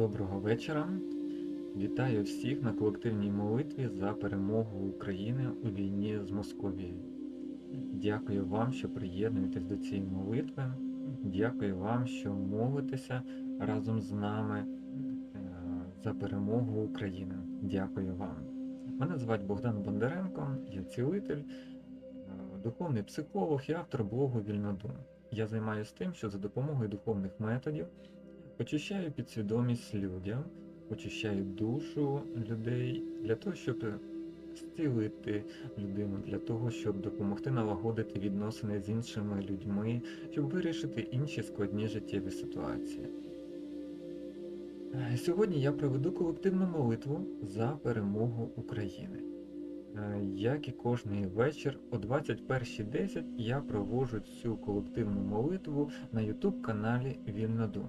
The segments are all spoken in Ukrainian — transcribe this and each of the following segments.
Доброго вечора. Вітаю всіх на колективній молитві за перемогу України у війні з Московією. Дякую вам, що приєднуєтесь до цієї молитви. Дякую вам, що молитеся разом з нами е, за перемогу України. Дякую вам. Мене звати Богдан Бондаренко, я цілитель, е, духовний психолог і автор блогу Вільнодум. Я займаюся тим, що за допомогою духовних методів очищаю підсвідомість людям, очищаю душу людей для того, щоб зцілити людину, для того, щоб допомогти налагодити відносини з іншими людьми, щоб вирішити інші складні життєві ситуації. Е, Сьогодні я проведу колективну молитву за перемогу України. Е, Як і кожний вечір о 21.10 я проводжу цю колективну молитву на YouTube каналі Вільнодум.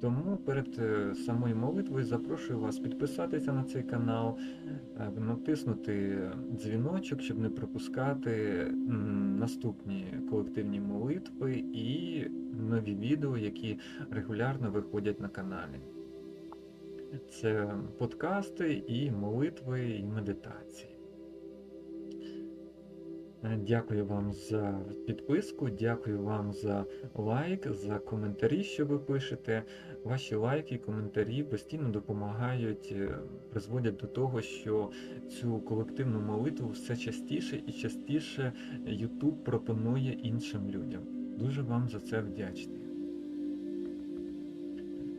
Тому перед е, самою молитвою запрошую вас підписатися на цей канал, е, натиснути дзвіночок, щоб не пропускати наступні колективні молитви і нові відео, які регулярно виходять на каналі. Це подкасти і молитви, і медитації. Е, Дякую вам за підписку, дякую вам за лайк, за коментарі, що ви пишете. Ваші лайки коментарі постійно допомагають, е, призводять до того, що цю колективну молитву все частіше і частіше YouTube пропонує іншим людям. Дуже вам за це вдячний.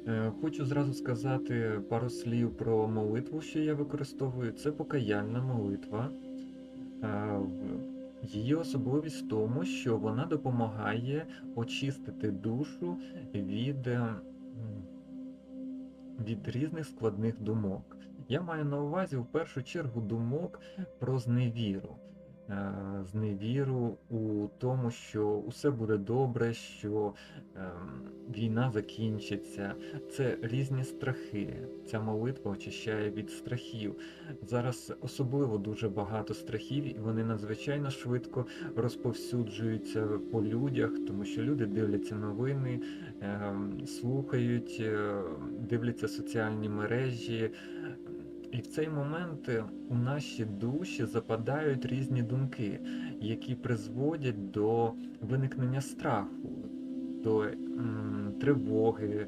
Е, Хочу зразу сказати пару слів про молитву, що я використовую. Це покаяльна молитва. Її особливість в тому, що вона допомагає очистити душу від, е, від різних складних думок. Я маю на увазі в першу чергу думок про зневіру. Е, Зневіру у тому, що усе буде добре, що ем, війна закінчиться. Це різні страхи. Ця молитва очищає від страхів. Зараз особливо дуже багато страхів, і вони надзвичайно швидко розповсюджуються по людях, тому що люди дивляться новини, ем, слухають, е, дивляться соціальні мережі. І в цей момент е, у наші душі западають різні думки, які призводять до виникнення страху, до м, тривоги.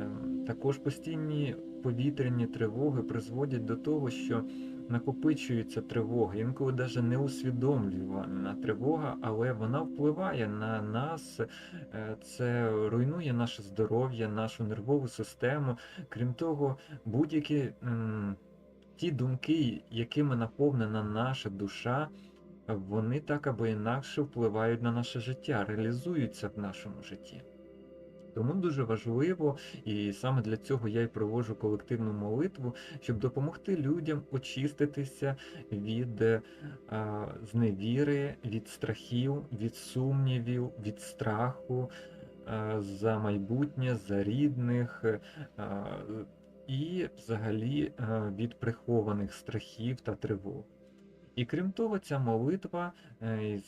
Ем, Також постійні повітряні тривоги призводять до того, що накопичується тривога, інколи навіть не усвідомлювана тривога, але вона впливає на нас, е, це руйнує наше здоров'я, нашу нервову систему. Крім того, будь-які ті думки, якими наповнена наша душа, вони так або інакше впливають на наше життя, реалізуються в нашому житті. Тому дуже важливо, і саме для цього я й проводжу колективну молитву, щоб допомогти людям очиститися від е, зневіри, від страхів, від сумнівів, від страху а, за майбутнє, за рідних. е, і взагалі е, від прихованих страхів та тривог. І крім того, ця молитва е,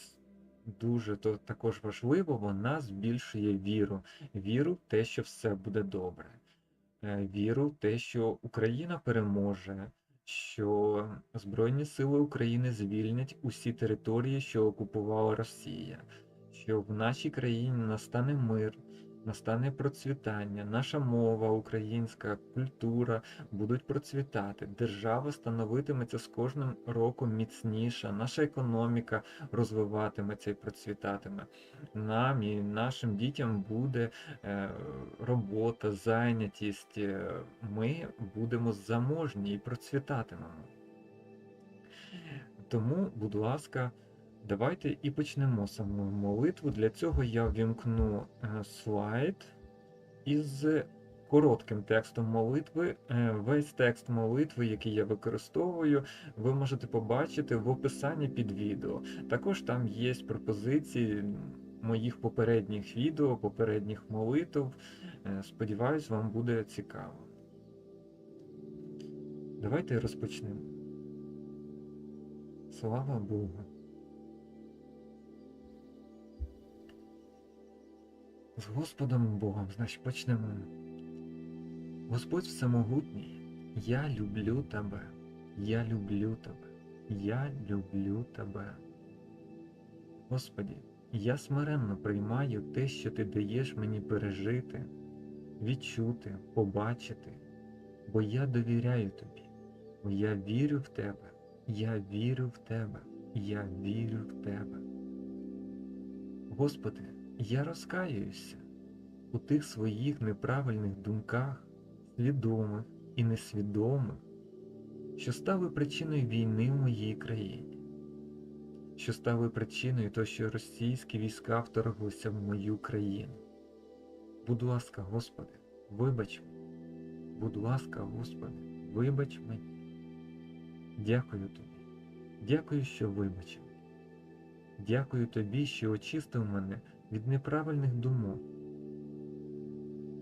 дуже то також важливо, вона збільшує віру, віру в те, що все буде добре, е, віру в те, що Україна переможе, що Збройні Сили України звільнять усі території, що окупувала Росія, що в нашій країні настане мир, настане процвітання, наша мова, українська культура будуть процвітати, держава становитиметься з кожним роком міцніша, наша економіка розвиватиметься і процвітатиме. Нам і нашим дітям буде е, робота, зайнятість. е, Ми будемо заможні і процвітатимемо. Тому, будь ласка, давайте і почнемо саму молитву. Для цього я ввімкну е, слайд із коротким текстом молитви. Е, Весь текст молитви, який я використовую, ви можете побачити в описанні під відео. Також там є пропозиції моїх попередніх відео, попередніх молитв. Е, Сподіваюсь, вам буде цікаво. Давайте розпочнемо. Слава Богу. З Господом Богом, значить почнемо. Господь Всемогутній, я люблю Тебе, я люблю Тебе, я люблю Тебе. Господі, я смиренно приймаю те, що Ти даєш мені пережити, відчути, побачити, бо я довіряю Тобі, бо я вірю в Тебе, я вірю в Тебе, я вірю в Тебе. Господи, я розкаююся у тих своїх неправильних думках, свідомих і несвідомих, що стали причиною війни в моїй країні, що стали причиною того, що російські війська вторглися в мою країну. Будь ласка, Господи, вибач мені. Будь ласка, Господи, вибач мені. Дякую Тобі. Дякую, що вибачив. Дякую Тобі, що очистив мене від неправильних думок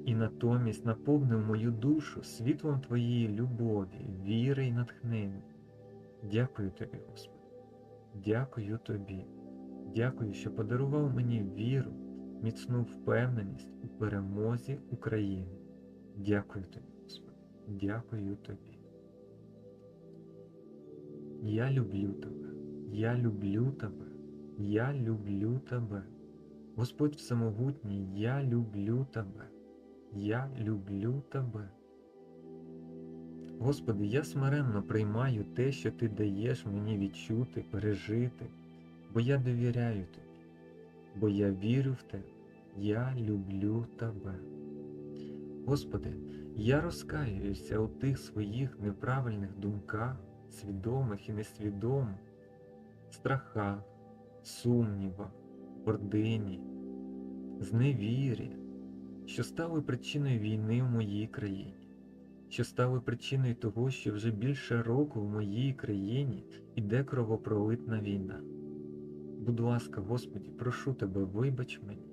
і натомість наповнив мою душу світлом Твоєї любові, віри і натхнення. Дякую Тобі, Господи. Дякую Тобі. Дякую, що подарував мені віру, міцну впевненість у перемозі України. Дякую Тобі, Господи. Дякую Тобі. Я люблю Тебе. Я люблю Тебе. Я люблю Тебе. Господь Всемогутній, я люблю Тебе. Я люблю Тебе. Господи, я смиренно приймаю те, що Ти даєш мені відчути, пережити, бо я довіряю Тобі, бо я вірю в Тебе, я люблю Тебе. Господи, я розкаююся у тих своїх неправильних думках, свідомих і несвідомих, страхах, сумнівах, гордині, зневірі, що стали причиною війни в моїй країні, що стали причиною того, що вже більше року в моїй країні іде кровопролитна війна. Будь ласка, Господі, прошу Тебе, вибач мені.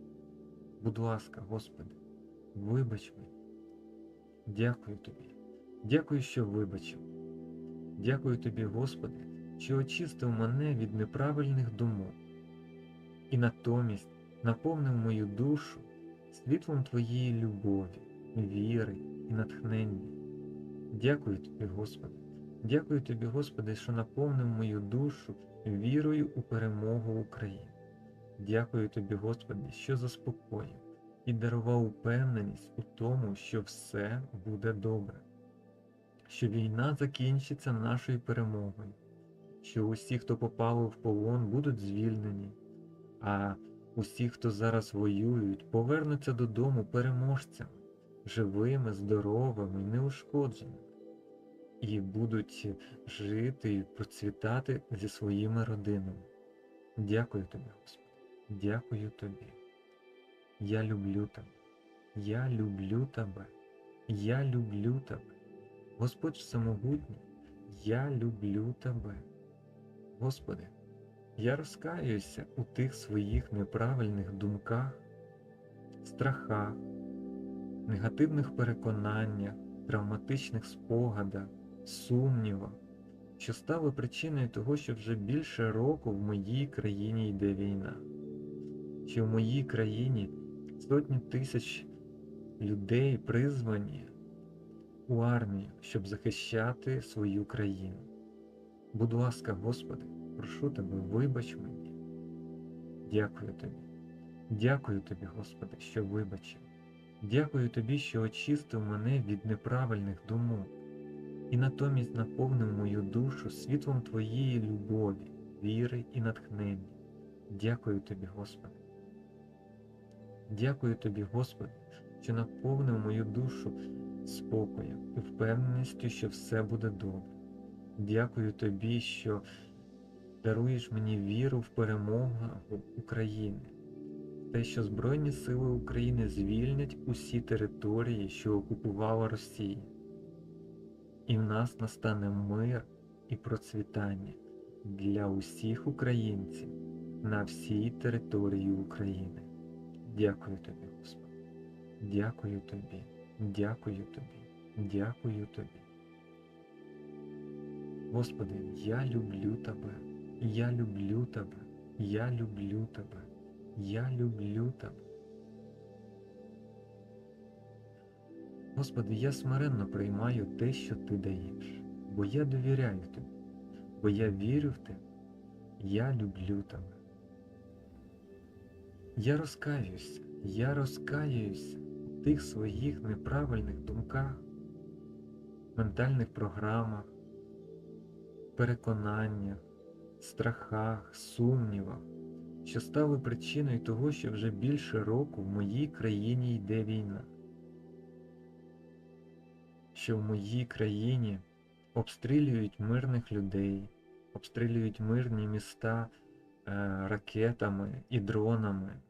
Будь ласка, Господи, вибач мені. Дякую Тобі. Дякую, що вибачив. Дякую Тобі, Господи, що очистив мене від неправильних думок і натомість наповнив мою душу світлом Твоєї любові, віри і натхнення. Дякую Тобі, Господи. Дякую Тобі, Господи, що наповнив мою душу вірою у перемогу України. Дякую Тобі, Господи, що заспокоїв і дарував упевненість у тому, що все буде добре, що війна закінчиться нашою перемогою, що усі, хто попали в полон, будуть звільнені, а усі, хто зараз воюють, повернуться додому переможцями, живими, здоровими, неушкодженими, і будуть жити і процвітати зі своїми родинами. Дякую тобі, Господи, дякую тобі. Я люблю тебе, я люблю тебе, я люблю тебе. Господь Всемогутній, я люблю тебе. Господи, я розкаюся у тих своїх неправильних думках, страхах, негативних переконаннях, травматичних спогадах, сумнівах, що стали причиною того, що вже більше року в моїй країні йде війна, що в моїй країні сотні тисяч людей призвані у армію, щоб захищати свою країну. Будь ласка, Господи, прошу Тебе, вибач мені. Дякую Тобі. Дякую Тобі, Господи, що вибачив. Дякую Тобі, що очистив мене від неправильних думок і натомість наповнив мою душу світлом Твоєї любові, віри і натхнення. Дякую Тобі, Господи. Дякую Тобі, Господи, що наповнив мою душу спокоєм і впевненістю, що все буде добре. Дякую Тобі, що даруєш мені віру в перемогу України, те, що Збройні Сили України звільнять усі території, що окупувала Росія, і в нас настане мир і процвітання для усіх українців на всій території України. Дякую тобі, Господи. Дякую тобі, дякую тобі, дякую тобі. Господи, я люблю Тебе, я люблю Тебе, я люблю Тебе, я люблю Тебе. Господи, я смиренно приймаю те, що Ти даєш, бо я довіряю Тобі, бо я вірю в Тебе, я люблю Тебе. Я розкаюся, я розкаюся в тих своїх неправильних думках, ментальних програмах, переконаннях, страхах, сумнівах, що стали причиною того, що вже більше року в моїй країні йде війна, що в моїй країні обстрілюють мирних людей, обстрілюють мирні міста е, ракетами і дронами,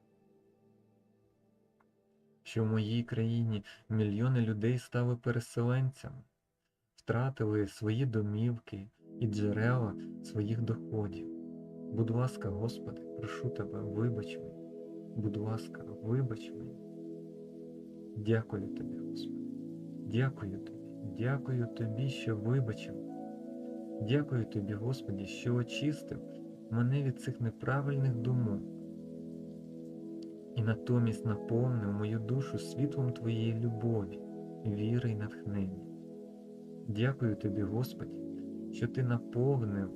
що в моїй країні мільйони людей стали переселенцями, втратили свої домівки і джерела своїх доходів. Будь ласка, Господи, прошу Тебе, вибач мені. Будь ласка, вибач мені. Дякую Тобі, Господи. Дякую Тобі. Дякую Тобі, що вибачив. Дякую Тобі, Господі, що очистив мене від цих неправильних думок і натомість наповнив мою душу світлом Твоєї любові, віри і натхнення. Дякую Тобі, Господі, що Ти наповнив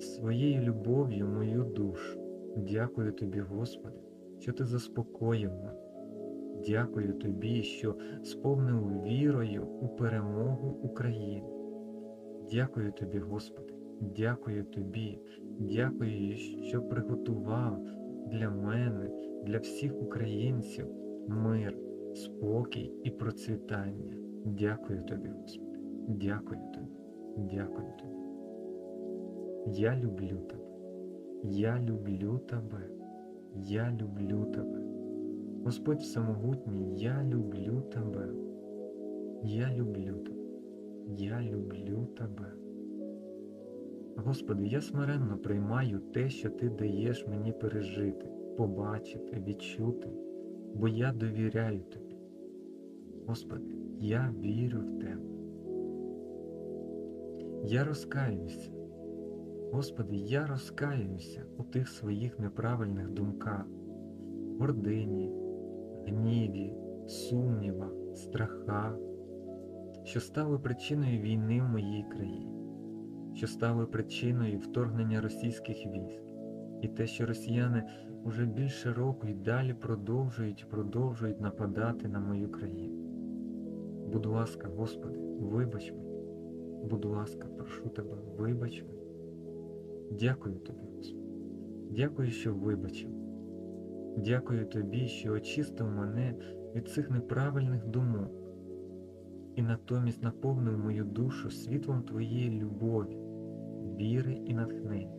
своєю любов'ю мою душу. Дякую Тобі, Господи, що Ти заспокоїв мене. Дякую Тобі, що сповнив вірою у перемогу України. Дякую Тобі, Господи, дякую Тобі, дякую, що приготував для мене, для всіх українців мир, спокій і процвітання. Дякую Тобі, Господи, дякую Тобі, дякую Тобі. Я люблю Тебе, я люблю Тебе, я люблю Тебе. Господь Всемогутній, я люблю Тебе, я люблю Тебе, я люблю Тебе. Господи, я смиренно приймаю те, що Ти даєш мені пережити, побачити, відчути, бо я довіряю Тобі. Господи, я вірю в Тебе. Я розкаюся. Господи, я розкаюся у тих своїх неправильних думках, гордині, гніві, сумнівах, страхах, що стали причиною війни в моїй країні, що стали причиною вторгнення російських військ, і те, що росіяни уже більше року і далі продовжують і продовжують нападати на мою країну. Будь ласка, Господи, вибач мені. Будь ласка, прошу Тебе, вибач мені. Дякую Тобі. Дякую, що вибачив. Дякую Тобі, що очистив мене від цих неправильних думок і натомість наповнив мою душу світлом Твоєї любові, віри і натхнення.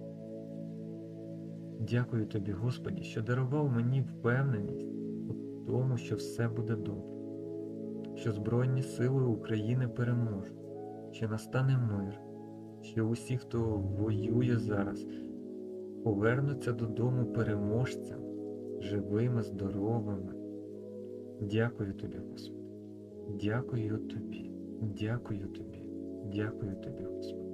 Дякую Тобі, Господі, що дарував мені впевненість у тому, що все буде добре, що Збройні сили України переможуть, що настане мир, що усі, хто воює зараз, повернуться додому переможцями, живими, здоровими. Дякую Тобі, Господи. Дякую Тобі, дякую Тобі, дякую Тобі, Господи.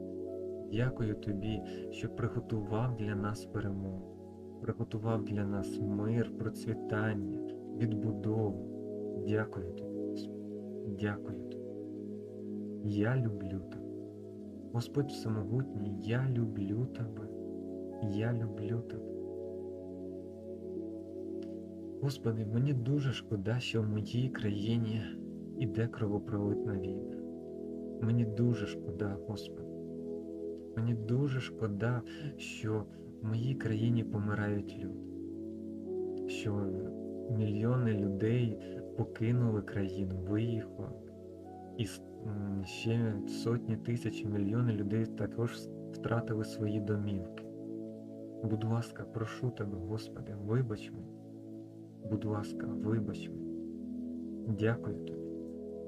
Дякую Тобі, що приготував для нас перемогу, приготував для нас мир, процвітання, відбудову. Дякую Тобі, Господи. Дякую. Я люблю Тебе. Господь Всемогутній, я люблю Тебе. Я люблю Тебе. Господи, мені дуже шкода, що в моїй країні іде кровопролитна війна. Мені дуже шкода, Господи. Мені дуже шкода, що в моїй країні помирають люди, що мільйони людей покинули країну, виїхали, і ще сотні тисяч мільйони людей також втратили свої домівки. Будь ласка, прошу Тебе, Господи, вибач мене. Будь ласка, вибач мене. Дякую Тобі.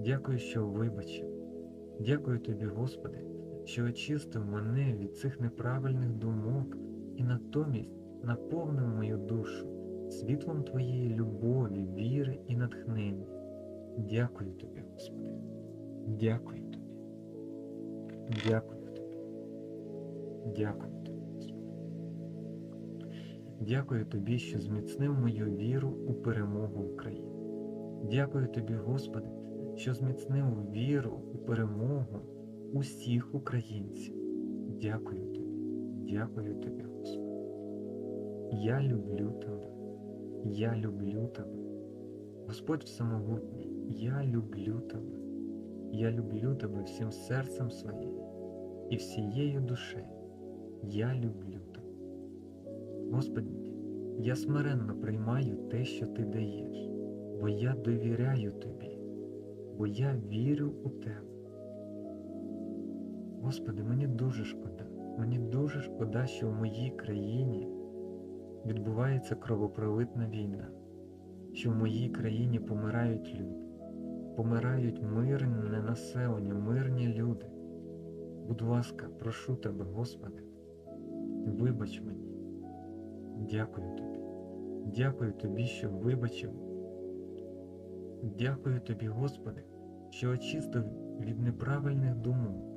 Дякую, що вибачив. Дякую Тобі, Господи, що очистив мене від цих неправильних думок і натомість наповнив мою душу світлом Твоєї любові, віри і натхнення. Дякую Тобі, Господи. Дякую Тобі. Дякую Тобі. Дякую Тобі. Дякую Тобі, що зміцнив мою віру у перемогу України. Дякую Тобі, Господи, що зміцнив віру у перемогу усіх українців. Дякую тобі, дякую тобі, Господи. Я люблю тебе, я люблю тебе. Господь Всемогутній, я люблю тебе. Я люблю тебе всім серцем своїм і всією душею. Я люблю тебе. Господи, я смиренно приймаю те, що ти даєш, бо я довіряю тобі, бо я вірю у тебе. Господи, мені дуже шкода, мені дуже шкода, що в моїй країні відбувається кровопролитна війна, що в моїй країні помирають люди, помирають мирне населення, мирні люди. Будь ласка, прошу тебе, Господи, вибач мені. Дякую тобі. Дякую тобі, що вибачив. Дякую тобі, Господи, що очистив від неправильних думок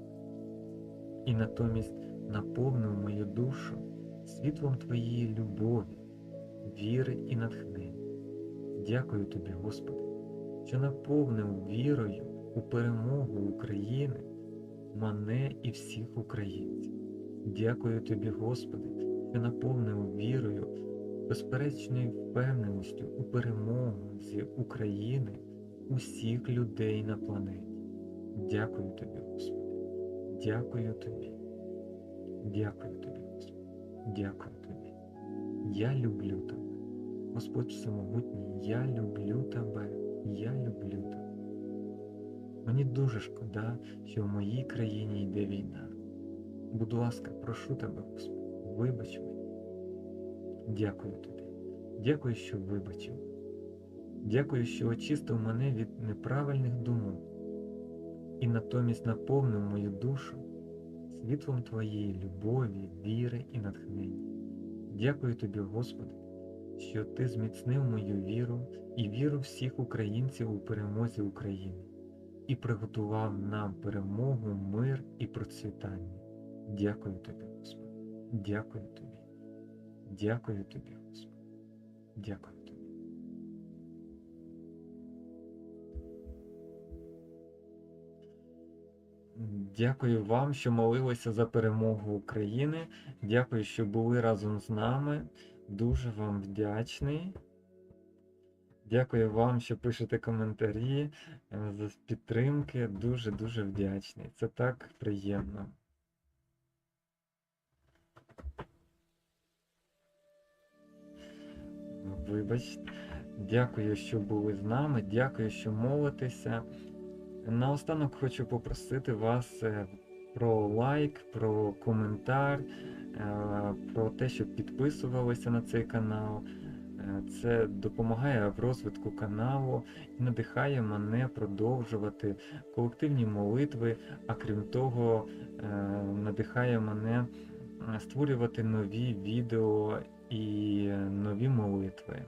і натомість наповнив мою душу світлом Твоєї любові, віри і натхнення. Дякую тобі, Господи, що наповнив вірою у перемогу України мене і всіх українців. Дякую тобі, Господи, що наповнив вірою, безперечною впевненістю у перемогу з України усіх людей на планеті. Дякую тобі, Господи. Дякую тобі. Дякую тобі, Господи. Дякую тобі. Я люблю тебе. Господь Всемогутній, я люблю тебе. Я люблю тебе. Мені дуже шкода, що в моїй країні йде війна. Будь ласка, прошу тебе, Господи, вибач мені. Дякую тобі. Дякую, що вибачив. Дякую, що очистив мене від неправильних думок і натомість наповнив мою душу світлом Твоєї любові, віри і натхнення. Дякую тобі, Господи, що Ти зміцнив мою віру і віру всіх українців у перемозі України і приготував нам перемогу, мир і процвітання. Дякую тобі, Господи. Дякую тобі. Дякую тобі, Господи. Дякую тобі. Дякую вам, що молилися за перемогу України. Дякую, що були разом з нами. Дуже вам вдячний. Дякую вам, що пишете коментарі е, за підтримки. Дуже-дуже вдячний. Це так приємно. Вибачте. Дякую, що були з нами. Дякую, що молитеся. Наостанок хочу попросити вас е, про лайк, про коментар, про те, щоб підписувалися на цей канал. Е, Це допомагає в розвитку каналу і надихає мене продовжувати колективні молитви, а крім того, е, надихає мене е, створювати нові відео і нові молитви.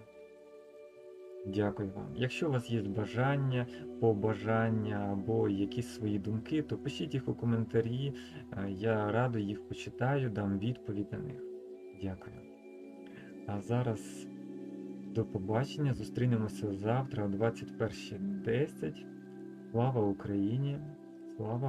Дякую вам. Якщо у вас є бажання, побажання або якісь свої думки, то пишіть їх у коментарі. Е, Я радо їх почитаю, дам відповідь на них. Дякую. А зараз до побачення. Зустрінемося завтра о 21.10. Слава Україні! Слава